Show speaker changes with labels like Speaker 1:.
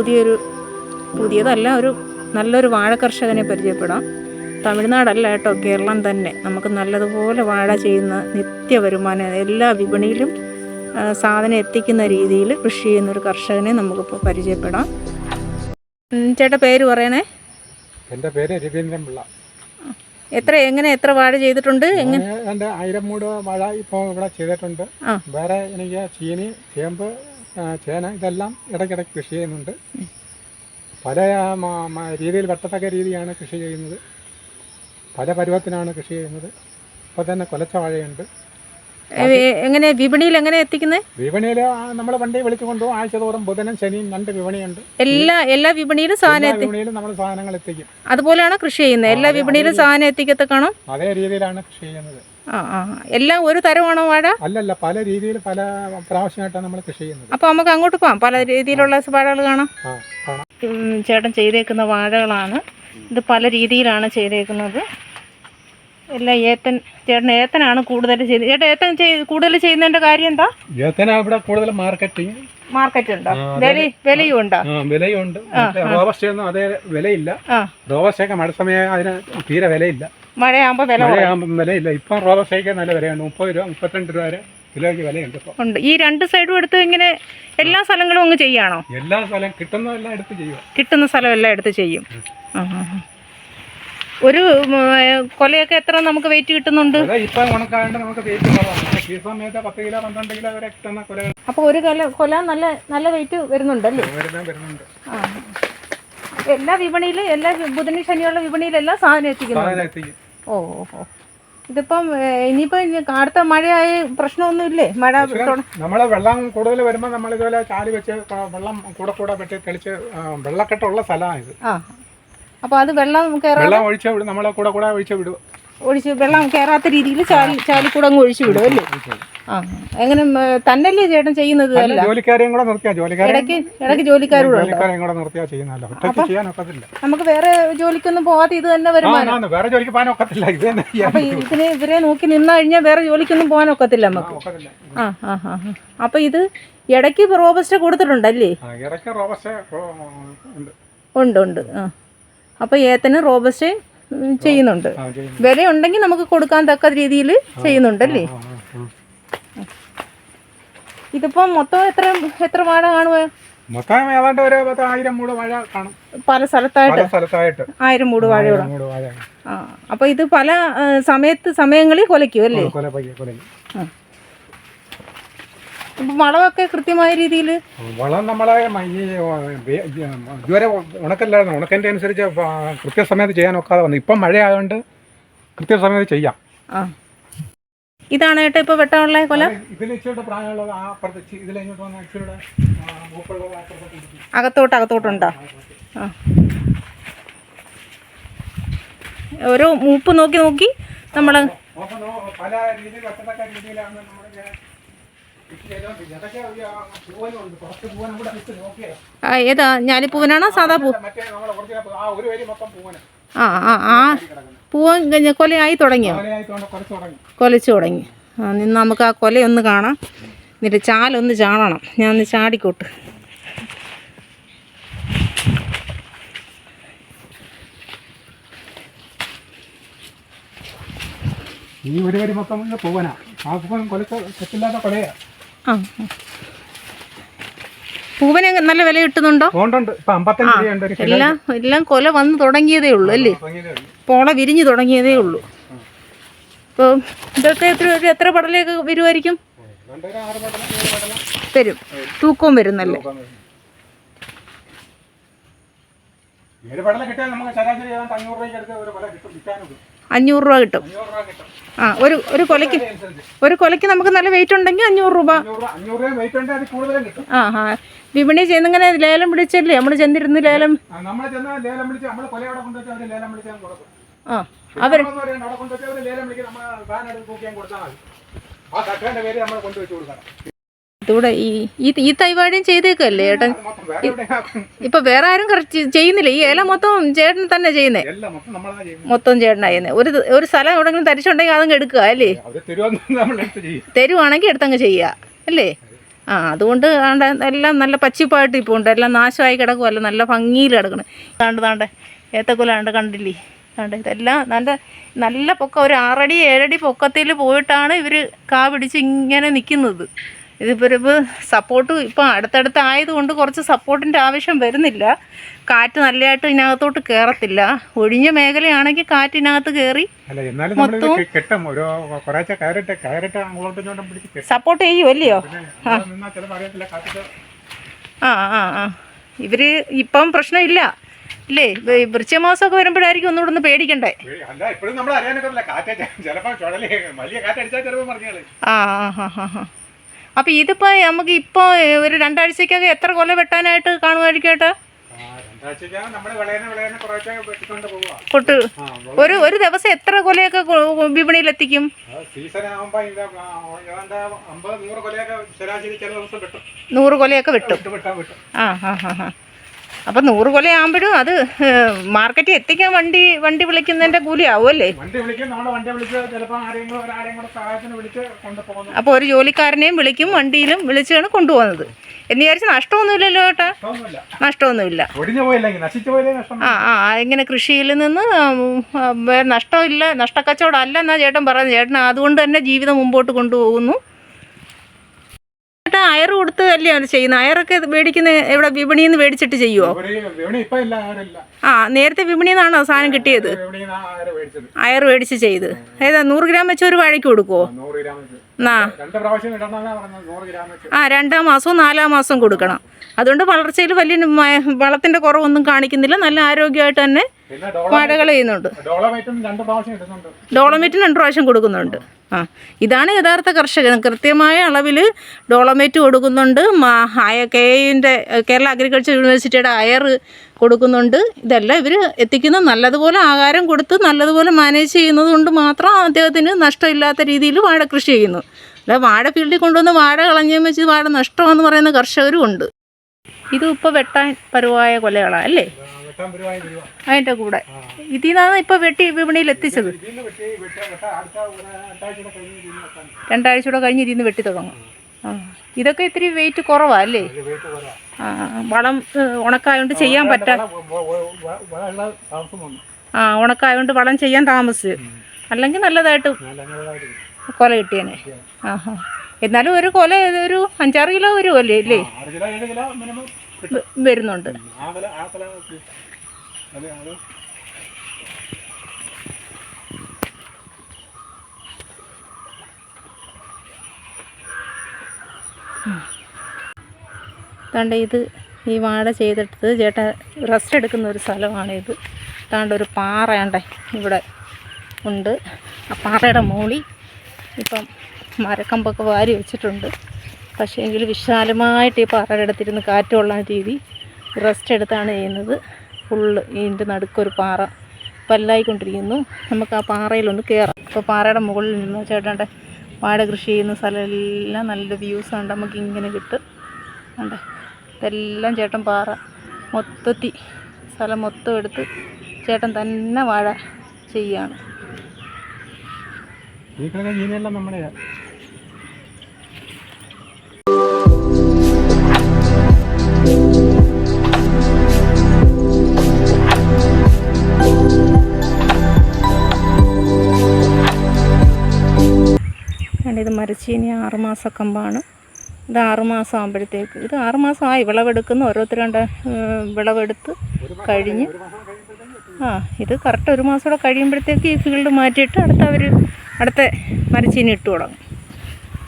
Speaker 1: പുതിയൊരു പുതിയതല്ല ഒരു നല്ലൊരു വാഴ കർഷകനെ പരിചയപ്പെടാം. തമിഴ്നാടല്ല കേട്ടോ കേരളം തന്നെ. നമുക്ക് നല്ലതുപോലെ വാഴ ചെയ്യുന്ന നിത്യ വരുമാനം എല്ലാ വിപണിയിലും സാധനം എത്തിക്കുന്ന രീതിയിൽ കൃഷി ചെയ്യുന്ന ഒരു കർഷകനെ നമുക്കിപ്പോൾ പരിചയപ്പെടാം. ചേട്ടാ പേര് പറയണേ?
Speaker 2: എന്റെ പേര് രവീന്ദ്രൻ പിള്ള.
Speaker 1: എത്ര എങ്ങനെ എത്ര വാഴ ചെയ്തിട്ടുണ്ട്? എങ്ങനെ
Speaker 2: ആയിരം മൂട് വാഴ ഇപ്പോൾ ഇവിടെ ചെയ്തിട്ടുണ്ട്. വേറെ എനിക്ക് ചീനി ചേമ്പ് ചേന ഇതെല്ലാം ഇടയ്ക്കിടയ്ക്ക് കൃഷി ചെയ്യുന്നുണ്ട്. പല രീതിയിൽ വെട്ടത്തക്ക രീതിയാണ് കൃഷി ചെയ്യുന്നത്. പല പരുവത്തിനാണ് കൃഷി ചെയ്യുന്നത്. ഇപ്പോൾ തന്നെ കൊലച്ച വാഴയുണ്ട്
Speaker 1: എ- എ- എങ്ങനെ വിപണിയിൽ എങ്ങനെ എത്തിക്കുന്നത്
Speaker 2: വിപണിയിൽ നമ്മൾ വണ്ടി വിളിച്ചു കൊണ്ടുപോകും ആഴ്ച തോറും ബുധനും ശനിയും രണ്ട് വിപണിയുണ്ട്.
Speaker 1: എല്ലാ എല്ലാ വിപണിയിലും സാധനം
Speaker 2: വിപണിയിലും നമ്മൾ സാധനങ്ങൾ എത്തിക്കും.
Speaker 1: അതുപോലെയാണ് കൃഷി ചെയ്യുന്നത് എല്ലാ വിപണിയിലും സാധനം എത്തിക്കത്തക്കാണോ
Speaker 2: അതേ രീതിയിലാണ് കൃഷി ചെയ്യുന്നത്.
Speaker 1: എല്ലാം ഒരു തരമാണോ വാഴ?
Speaker 2: അല്ലല്ല പല രീതിയിൽ പല പ്രാവശ്യമായിട്ടാണ് നമ്മൾ കൃഷി ചെയ്യുന്നത്.
Speaker 1: അപ്പൊ നമുക്ക് അങ്ങോട്ട് പോവാം. പല രീതിയിലുള്ള വാഴകൾ കാണാം.
Speaker 2: കാണാം.
Speaker 1: ചേട്ടൻ ചെയ്തേക്കുന്ന വാഴകളാണ്. ഇത് പല രീതിയിലാണ് ചെയ്തേക്കുന്നത്. എല്ലാം ഏത്തൻ ചേട്ടൻ ഏത്തനാണ് കൂടുതൽ ചെയ്ത് ചേട്ടൻ ഏത്തൻ കൂടുതൽ ചെയ്യുന്നതിന്റെ കാര്യം എന്താ?
Speaker 2: ഏത്തന ഇവിടെ കൂടുതൽ മാർക്കറ്റിംഗ്.
Speaker 1: മാർക്കറ്റ് ഉണ്ടോ വില വിലയും ഉണ്ടോ?
Speaker 2: വിലയുണ്ട്. റോബസ്റ്റയൊന്നും അതേ വിലയില്ല.
Speaker 1: ആ.
Speaker 2: റോബസ്റ്റയൊക്കെ മഴ സമയം അതിന് തീരെ വിലയില്ല.
Speaker 1: മഴയാകുമ്പോൾ വില കുറയും.
Speaker 2: മഴയാകുമ്പം വിലയില്ല. ഇപ്പം റോബസ്റ്റയ്ക്ക് നല്ല വിലയുണ്ട്. മുപ്പത് രൂപ മുപ്പത്തിരണ്ട് രൂപ വരെ കിലോയ്ക്ക് വിലയുണ്ട്
Speaker 1: ഉണ്ട്. ഈ രണ്ട് സൈഡും എടുത്ത് ഇങ്ങനെ എല്ലാ സ്ഥലങ്ങളും അങ്ങ് ചെയ്യാണോ?
Speaker 2: എല്ലാ സ്ഥലം കിട്ടുന്നതെല്ലാം എടുത്ത് ചെയ്യുക.
Speaker 1: കിട്ടുന്ന സ്ഥലമെല്ലാം എടുത്ത് ചെയ്യും. ആ ആ ആ. ഒരു കൊലയൊക്കെ എത്ര നമുക്ക് വെയിറ്റ് കിട്ടുന്നുണ്ട്? അപ്പൊ ഒരു കൊല കൊല നല്ല നല്ല വെയിറ്റ് വരുന്നുണ്ടല്ലേ? എല്ലാ വിപണിയിലും എല്ലാ ബുധനും ശനിയുള്ള വിപണിയിലെല്ലാം സാധനം എത്തിക്കുന്നു
Speaker 2: സാധനം എത്തിക്കും.
Speaker 1: ഓ ഓ ഇതിപ്പം ഇനിയിപ്പം ഇനി അടുത്ത മഴയായി പ്രശ്നമൊന്നുമില്ലേ? മഴ
Speaker 2: നമ്മൾ വെള്ളം കൂടുതൽ വരുമ്പോൾ നമ്മൾ ഇതുപോലെ ചാലി വെച്ച് വെള്ളം കൂടെ കൂടെ വെട്ടി തെളിച്ച് വെള്ളക്കെട്ടുള്ള സ്ഥലമാണ് ഇത്
Speaker 1: ആ. അപ്പോൾ അത് വെള്ളം
Speaker 2: വെള്ളം ഒഴിച്ച് വിടും. നമ്മളെ കൂടെ കൂടെ ഒഴിച്ച് വിടുക
Speaker 1: ഒഴിച്ച് വെള്ളം കയറാത്ത രീതിയിൽ ചാലി ചാലിക്കൂടെ അങ്ങ് ഒഴിച്ചു വിടും അല്ലേ? ആ. എങ്ങനെ തന്നല്ലേ ചേട്ടൻ ചെയ്യുന്നത്
Speaker 2: അല്ല,
Speaker 1: അല്ല?
Speaker 2: ജോലിക്കാരെയും കൂടെ നിർത്തിയാ ജോലിക്കാരെ
Speaker 1: ഇടയ്ക്ക് ഇടയ്ക്ക് ജോലിക്കാരോട്
Speaker 2: ജോലിക്കാരെയും കൂടെ നിർത്തിയാ ചെയ്യുന്നല്ലോ ഒറ്റയ്ക്ക് ചെയ്യാൻ ഒക്കത്തില്ല.
Speaker 1: നമുക്ക് വേറെ ജോലിക്കൊന്നും പോവാതെ ഇത് തന്നെ വരുമാനം.
Speaker 2: വേറെ ജോലിക്ക് പോകാൻ ഒക്കത്തില്ല. ഇത് തന്നെ
Speaker 1: അപ്പൊ ഇതിനെ ഇവരെ നോക്കി നിന്നാ കഴിഞ്ഞാൽ വേറെ ജോലിക്കൊന്നും പോകാൻ ഒക്കത്തില്ല നമുക്ക്. ആ ആ ആ. അപ്പൊ ഇത് ഇടയ്ക്ക് റോബസ്റ്റ് കൊടുത്തിട്ടുണ്ടല്ലേ?
Speaker 2: ഇടയ്ക്ക് റോബസ്റ്റ് ഉണ്ട്
Speaker 1: ഉണ്ട്. ആ. അപ്പൊ ഏത്തന് റോബസ്റ്റ് ചെയ്യുന്നുണ്ട്. വില ഉണ്ടെങ്കിൽ നമുക്ക് കൊടുക്കാൻ തക്ക രീതിയിൽ ചെയ്യുന്നുണ്ടല്ലേ ഇതിപ്പോ. മൊത്തം എത്ര എത്ര വാഴ കാണുക?
Speaker 2: മൊത്തം ഏതാണ്ട് ഒരു ആയിരം മൂട് വാഴ കാണും.
Speaker 1: പല സ്ഥലത്തായിട്ട്?
Speaker 2: സ്ഥലത്തായിട്ട്.
Speaker 1: ആയിരം മൂട് വാഴയോളം
Speaker 2: വാഴ.
Speaker 1: ആ അപ്പൊ ഇത് പല സമയത്ത് സമയങ്ങളിൽ കൊലയ്ക്കും അല്ലേ
Speaker 2: കൊല പയ്യ കൊലയും
Speaker 1: ആ ഇപ്പം വളമൊക്കെ കൃത്യമായ രീതിയിൽ
Speaker 2: വളം നമ്മളെ ഈ ഇതുവരെ ഉണക്കല്ലായിരുന്നു. ഉണക്കന്റെ അനുസരിച്ച് കൃത്യസമയത്ത് ചെയ്യാൻ ഒക്കാതെ വന്നു. ഇപ്പം മഴ ആയതുകൊണ്ട് കൃത്യസമയത്ത് ചെയ്യാം.
Speaker 1: ആ. ഇതാണ് ഏട്ടാ ഇപ്പൊ വെട്ടാനുള്ള കൊല. അകത്തോട്ട് അകത്തോട്ടുണ്ടോ? ആ ഓരോ മൂപ്പ് നോക്കി നോക്കി നമ്മൾ
Speaker 2: പല രീതിയിൽ ആ,
Speaker 1: ഏതാ? ഞാലിപ്പൂവനാണോ സാധാ പൂ?
Speaker 2: ആ
Speaker 1: ആ ആ. പൂവൻ കൊലയായി തുടങ്ങിയോ? കൊലച്ചു തുടങ്ങി. ആ നിന്ന് നമുക്ക് ആ കൊലയൊന്ന് കാണാം. എന്നിട്ട് ചാലൊന്ന് ചാടണം. ഞാൻ ഒന്ന് ചാടിക്കോട്ട്.
Speaker 2: ഈ ഒരു വരി മൊത്തം പൂവനാ. ആ പൂവൻ തെറ്റില്ലാത്ത കൊലയാ.
Speaker 1: ആ. ആ. പൂവന് നല്ല വില കിട്ടുന്നുണ്ടോ?
Speaker 2: ഒരു
Speaker 1: എല്ലാം എല്ലാം കൊല വന്ന് തുടങ്ങിയതേ ഉള്ളൂ അല്ലേ? പോള വിരിഞ്ഞു തുടങ്ങിയതേ ഉള്ളൂ. ഇപ്പോ ഇതൊക്കെ എത്ര എത്ര പടലയൊക്കെ വരുമായിരിക്കും തരും. തൂക്കവും വരുന്നല്ലേ.
Speaker 2: ഏഴ് പടലം കിട്ടിയാൽ നമുക്ക് ശരാശരി ഏതാണ്ട് അഞ്ഞൂറ് രൂപയ്ക്ക് അടുത്ത് ഒരു കൊല കിട്ടും വിൽക്കാനും
Speaker 1: അഞ്ഞൂറ് രൂപ കിട്ടും. ആ ഒരു ഒരു കൊലയ്ക്ക് ഒരു കൊലയ്ക്ക് നമുക്ക് നല്ല വെയിറ്റ് ഉണ്ടെങ്കിൽ അഞ്ഞൂറ് രൂപ. ആ ആ. വിപണി ചെയ്യുന്നിങ്ങനെ ലേലം പിടിച്ചല്ലേ? നമ്മൾ ചെന്നിരുന്ന് ലേലം ആ അവർ ഇതൂടെ ഈ ഈ ഈ തൈവാടിയും ചെയ്തേക്കല്ലേ ചേട്ടൻ ഇപ്പൊ വേറെ ആരും കറക്റ്റ് ചെയ്യുന്നില്ല. ഈ ഇല മൊത്തം ചേട്ടൻ തന്നെ ചെയ്യുന്നേ.
Speaker 2: മൊത്തം
Speaker 1: ചേട്ടനാ ചെയ്യുന്നേ. ഒരു ഒരു സ്ഥലം എവിടെങ്കിലും തരിച്ചുണ്ടെങ്കിൽ അതങ്ങ് എടുക്കുക അല്ലേ? തരുവാണെങ്കിൽ എടുത്തങ്ങ് ചെയ്യുക അല്ലേ? ആ അതുകൊണ്ട് ആണ്ട് എല്ലാം നല്ല പച്ചിപ്പായിട്ട് ഇപ്പോൾ ഉണ്ട്. എല്ലാം നാശമായി കിടക്കുമല്ല നല്ല ഭംഗിയിൽ കിടക്കണം. താണ്ട് താണ്ട് ഏത്തക്കുലാണ്ട് കണ്ടില്ലേ? താണ്ട് ഇതെല്ലാം നല്ല നല്ല പൊക്കം. ഒരു ആറടി ഏഴടി പൊക്കത്തിൽ പോയിട്ടാണ് ഇവർ കാ പിടിച്ച് ഇങ്ങനെ നിൽക്കുന്നത് ഇതിപ്പോൾ ഇപ്പോൾ സപ്പോർട്ട് ഇപ്പം അടുത്തടുത്ത് ആയതുകൊണ്ട് കുറച്ച് സപ്പോർട്ടിന്റെ ആവശ്യം വരുന്നില്ല. കാറ്റ് നല്ലതായിട്ട് ഇതിനകത്തോട്ട് കയറത്തില്ല ഒഴിഞ്ഞ മേഖലയാണെങ്കിൽ കയറി
Speaker 2: ഇങ്ങോട്ടും പിടിച്ച് കെട്ടും.
Speaker 1: സപ്പോർട്ട് ചെയ്യുമല്ലയോ
Speaker 2: അല്ലയോ?
Speaker 1: ആ. ആ ആ ഇവർ ഇപ്പം പ്രശ്നമില്ല. അല്ലേ വ- വൃശ്ചികമാസമൊക്കെ വരുമ്പോഴായിരിക്കും ഒന്നുകൂടെ ഒന്ന് പേടിക്കണ്ടേ?
Speaker 2: കാറ്റ്
Speaker 1: ആ ആ ആ ആ. അപ്പോൾ ഇതിപ്പോൾ നമുക്ക് ഇപ്പോൾ ഒരു രണ്ടാഴ്ചക്കകം എത്ര കൊല വെട്ടാനായിട്ട് കാണുമായിരിക്കും ഏട്ടാ? കൊട്ട് ഒരു ഒരു ദിവസം എത്ര കൊലയൊക്കെ
Speaker 2: വിപണിയിൽ എത്തിക്കും നൂറ് കൊലയൊക്കെ വെട്ടും.
Speaker 1: ആ ആ ആ അപ്പം നൂറ് കൊലയാകുമ്പോഴും അത് മാർക്കറ്റിൽ എത്തിക്കാൻ വണ്ടി വണ്ടി വിളിക്കുന്നതിന്റെ കൂലി ആവുമല്ലേ അപ്പോൾ ഒരു ജോലിക്കാരനെയും വിളിക്കും വണ്ടിയിലും വിളിച്ചാണ് കൊണ്ടുപോകുന്നത്. എന്ന് വിചാരിച്ച് നഷ്ടമൊന്നുമില്ലല്ലോ ഏട്ടാ? നഷ്ടമൊന്നുമില്ല. ആ ആ ഇങ്ങനെ കൃഷിയിൽ നിന്ന് നഷ്ടമില്ല നഷ്ടക്കച്ചവടം അല്ല എന്നാ ചേട്ടൻ പറയുന്നത്. ചേട്ടൻ അതുകൊണ്ട് തന്നെ ജീവിതം മുമ്പോട്ട് കൊണ്ടുപോകുന്നു. അയർ കൊടുത്ത് അല്ലേ ചെയ്യുന്നത് അയറൊക്കെ മേടിക്കുന്ന ഇവിടെ വിപണിയിൽ നിന്ന് മേടിച്ചിട്ട് ചെയ്യുമോ ആ നേരത്തെ വിപണിയിൽ നിന്നാണോ സാധനം കിട്ടിയത്? അയർ മേടിച്ച് ചെയ്ത്. ഏതാ നൂറ് ഗ്രാം വെച്ച് ഒരു വാഴയ്ക്ക് കൊടുക്കുമോ ആ രണ്ടാം മാസവും നാലാം മാസവും കൊടുക്കണം. അതുകൊണ്ട് വളർച്ചയിൽ വലിയ വളത്തിന്റെ വളത്തിന്റെ കുറവൊന്നും കാണിക്കുന്നില്ല. നല്ല ആരോഗ്യമായിട്ട് തന്നെ വാഴകൾ ചെയ്യുന്നുണ്ട് ഡോളമേറ്റിന് രണ്ട് പ്രാവശ്യം കൊടുക്കുന്നുണ്ട്. ആ ഇതാണ് യഥാർത്ഥ കർഷകൻ. കൃത്യമായ അളവിൽ ഡോളമേറ്റ് കൊടുക്കുന്നുണ്ട്. കെ യുന്റെ കേരള അഗ്രികൾച്ചർ യൂണിവേഴ്സിറ്റിയുടെ അയർ കൊടുക്കുന്നുണ്ട്. ഇതെല്ലാം ഇവർ എത്തിക്കുന്ന. നല്ലതുപോലെ ആഹാരം കൊടുത്ത് നല്ലതുപോലെ മാനേജ് ചെയ്യുന്നത് കൊണ്ട് മാത്രം അദ്ദേഹത്തിന് നഷ്ടമില്ലാത്ത രീതിയിൽ വാഴ കൃഷി ചെയ്യുന്നു. അല്ല വാഴ ഫീൽഡിൽ കൊണ്ടുവന്ന് വാഴ കളഞ്ഞു വെച്ച് വാഴ നഷ്ടമാണെന്ന് പറയുന്ന കർഷകരും ഉണ്ട്. ഇതും ഇപ്പോൾ വെട്ടാൻ പരുവായ കൊലകളാണ് അല്ലേ? അതിന്റെ കൂടെ. ഇതിൽ നിന്നാണ് ഇപ്പോൾ വെട്ടി വിപണിയിൽ എത്തിച്ചത് രണ്ടാഴ്ച കൂടെ കഴിഞ്ഞ് ഇതിന്ന് വെട്ടി തുടങ്ങും. ആ. ഇതൊക്കെ ഇത്തിരി വെയിറ്റ് കുറവാ അല്ലേ? ആ വളം ഉണക്കായോണ്ട് ചെയ്യാൻ പറ്റാ ആ ഉണക്കായോണ്ട് വളം ചെയ്യാൻ താമസിച്ചു. അല്ലെങ്കിൽ നല്ലതായിട്ട്. കൊല കിട്ടിയേനെ. ആ ഹാ എന്നാലും ഒരു കൊല ഒരു അഞ്ചാറ് കിലോ വരുമല്ലേ വ- വരുന്നുണ്ട്. താണ്ട ഇത് ഈ വാഴ ചെയ്തെടുത്തത് ചേട്ടൻ റെസ്റ്റ് എടുക്കുന്ന ഒരു സ്ഥലമാണ് ഇത്. താണ്ട ഒരു പാറയാണ്ടേ ഇവിടെ ഉണ്ട്. ആ പാറയുടെ മോളി ഇപ്പം മരക്കമ്പൊക്കെ വാരി വെച്ചിട്ടുണ്ട്. പക്ഷേ എങ്കിൽ വിശാലമായിട്ട് ഈ പാറയുടെ അടുത്തിരുന്ന് കാറ്റ് കൊള്ളാൻ രീതി റെസ്റ്റ് എടുത്താണ് ചെയ്യുന്നത്. ഫുള്ള് ഇതിന്റെ നടുക്കൊരു പാറ പല്ലായിക്കൊണ്ടിരിക്കുന്നു. നമുക്ക് ആ പാറയിലൊന്ന് കയറാം അപ്പോൾ പാറയുടെ മുകളിൽ നിന്ന് ചേട്ടന്റെ വാഴ കൃഷി ചെയ്യുന്ന സ്ഥലമെല്ലാം നല്ല വ്യൂസ് ഉണ്ട് നമുക്ക് ഇങ്ങനെ കിട്ടും. ഉണ്ട് ഇതെല്ലാം ചേട്ടൻ പാറ മൊത്തത്തി സ്ഥലം മൊത്തം എടുത്ത് ചേട്ടൻ തന്നെ വാഴ ചെയ്യാണ് അതുകൊണ്ട് ഇത് മരച്ചീനി ആറുമാസ കമ്പാണ് ഇത് ആറുമാസം ആകുമ്പോഴത്തേക്ക് ഇത് ആറുമാസമായി വിളവെടുക്കുന്നു ഓരോരുത്തരുടെ വിളവെടുത്ത് കഴിഞ്ഞ് ആ ഇത് കറക്റ്റ് ഒരു മാസം കൂടെ കഴിയുമ്പോഴത്തേക്ക് ഈ ഫീൽഡ് മാറ്റിയിട്ട് അടുത്ത അവർ അടുത്ത മരച്ചീനി ഇട്ട് തുടങ്ങും.